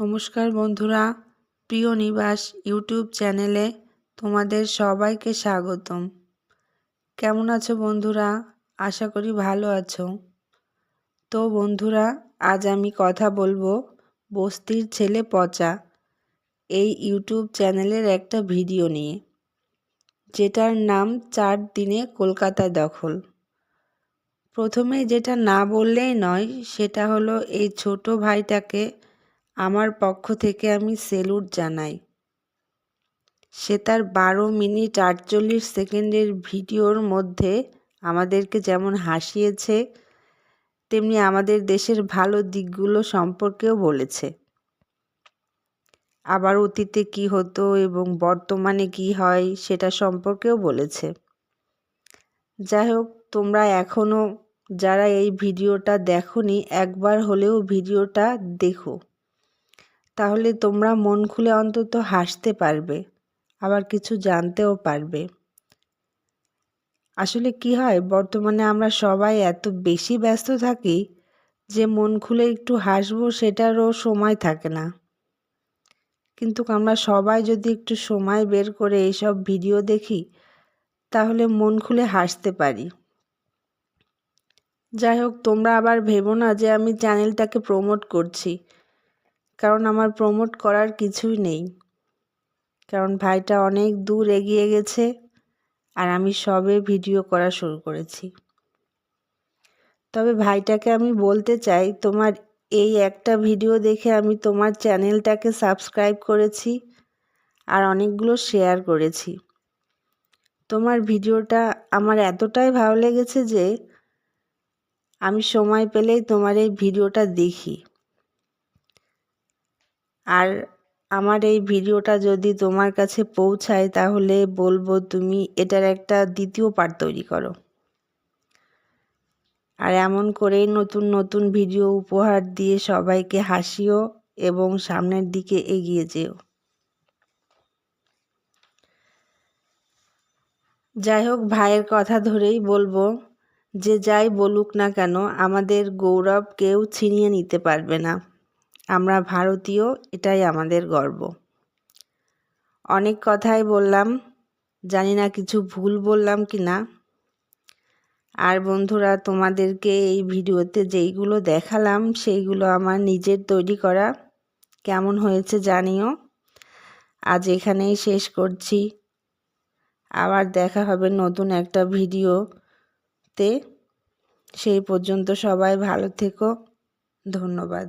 নমস্কার বন্ধুরা, প্রিয় নিবাস ইউটিউব চ্যানেলে তোমাদের সবাইকে স্বাগতম। কেমন আছো বন্ধুরা? আশা করি ভালো আছো। তো বন্ধুরা, আজ আমি কথা বলব বস্তির ছেলে পচা এই ইউটিউব চ্যানেলের একটা ভিডিও নিয়ে, যেটার নাম চার দিনে কলকাতা দখল। প্রথমে যেটা না বললেই নয়, সেটা হলো এই ছোট ভাইটাকে আমার পক্ষ থেকে আমি সেলুট জানাই। সে তার বারো মিনিট আটচল্লিশ সেকেন্ডের ভিডিওর মধ্যে আমাদেরকে যেমন হাসিয়েছে, তেমনি আমাদের দেশের ভালো দিকগুলো সম্পর্কেও বলেছে। আবার অতীতে কি হতো এবং বর্তমানে কি হয় সেটা সম্পর্কেও বলেছে। যাই হোক, তোমরা এখনও যারা এই ভিডিওটা দেখনি, একবার হলেও ভিডিওটা দেখো। তাহলে তোমরা মন খুলে অন্তত হাসতে পারবে, আবার কিছু জানতেও পারবে। আসলে কি হয়, বর্তমানে আমরা সবাই এত বেশি ব্যস্ত থাকি যে মন খুলে একটু হাসবো সেটারও সময় থাকে না। কিন্তু আমরা সবাই যদি একটু সময় বের করে এইসব ভিডিও দেখি, তাহলে মন খুলে হাসতে পারি। যাই হোক, তোমরা আবার ভেবো না যে আমি চ্যানেলটাকে প্রমোট করছি। কারণ আমার প্রমোট করার কিছুই নেই। কারণ ভাইটা অনেক দূর এগিয়ে গেছে আর আমি সবে ভিডিও করা শুরু করেছি। তবে ভাইটাকে আমি বলতে চাই, তোমার এই একটা ভিডিও দেখে আমি তোমার চ্যানেলটাকে সাবস্ক্রাইব করেছি আর অনেকগুলো শেয়ার করেছি। তোমার ভিডিওটা আমার এতটাই ভালো লেগেছে যে আমি সময় পেলেই তোমার এই ভিডিওটা দেখি। আর আমার এই ভিডিওটা যদি তোমার কাছে পৌঁছায়, তাহলে বলব তুমি এটার একটা দ্বিতীয় পার্ট তৈরি করো। আর এমন করেই নতুন নতুন ভিডিও উপহার দিয়ে সবাইকে হাসিও এবং সামনের দিকে এগিয়ে যেও। যাই হোক, ভাইয়ের কথা ধরেই বলব, যে যাই বলুক না কেন, আমাদের গৌরব কেউ ছিনিয়ে নিতে পারবে না। আমরা ভারতীয়, এটাই আমাদের গর্ব। অনেক কথাই বললাম, জানি না কিছু ভুল বললাম কি না। আর বন্ধুরা, তোমাদেরকে এই ভিডিওতে যেইগুলো দেখালাম, সেইগুলো আমার নিজের তৈরি করা। কেমন হয়েছে জানিও। আজ এখানেই শেষ করছি। আবার দেখা হবে নতুন একটা ভিডিওতে। সেই পর্যন্ত সবাই ভালো থেকো। ধন্যবাদ।